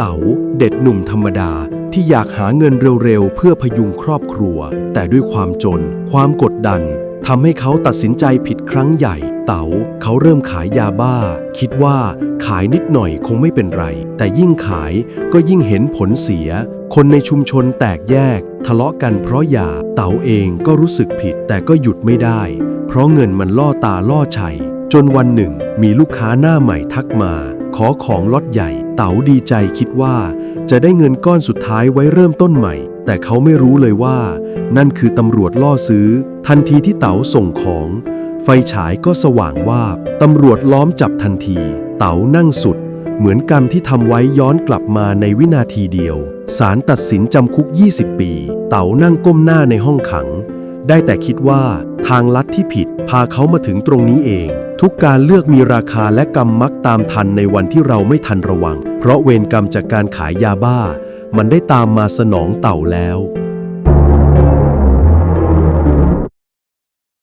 เต๋าเด็ดหนุ่มธรรมดาที่อยากหาเงินเร็วๆ เพื่อพยุงครอบครัว แต่ด้วยความจน ความกดดันทำให้เขาตัดสินใจผิดครั้งใหญ่ เต๋าเขาเริ่มขายยาบ้า คิดว่าขายนิดหน่อยคงไม่เป็นไร แต่ยิ่งขายก็ยิ่งเห็นผลเสีย คนในชุมชนแตกแยก ทะเลาะกันเพราะยาเต๋าเองก็รู้สึกผิดแต่ก็หยุดไม่ได้ เพราะเงินมันล่อตาล่อชัยจนวันหนึ่ง มีลูกค้าหน้าใหม่ทักมา ขอของล็อตใหญ่ เต๋าดีใจคิดว่า จะได้เงินก้อนสุดท้ายไว้เริ่มต้นใหม่ แต่เขาไม่รู้เลยว่า นั่นคือตำรวจล่อซื้อ ทันทีที่เต๋าส่งของ ไฟฉายก็สว่างวาบตำรวจล้อมจับทันที เต๋านั่งสุด เหมือนกรรมที่ทำไว้ย้อนกลับมาในวินาทีเดียวศาลตัดสินจำคุก 20 ปี เต๋านั่งก้มหน้าในห้องขัง ได้แต่คิดว่าทางลัดที่ผิด พาเขามาถึงตรงนี้เอง ทุกการเลือกมีราคาและกรรมมักตามทันในวันที่เราไม่ทันระวัง เพราะเวรกรรมจากการขายยาบ้า มันได้ตามมาสนองเต่าแล้ว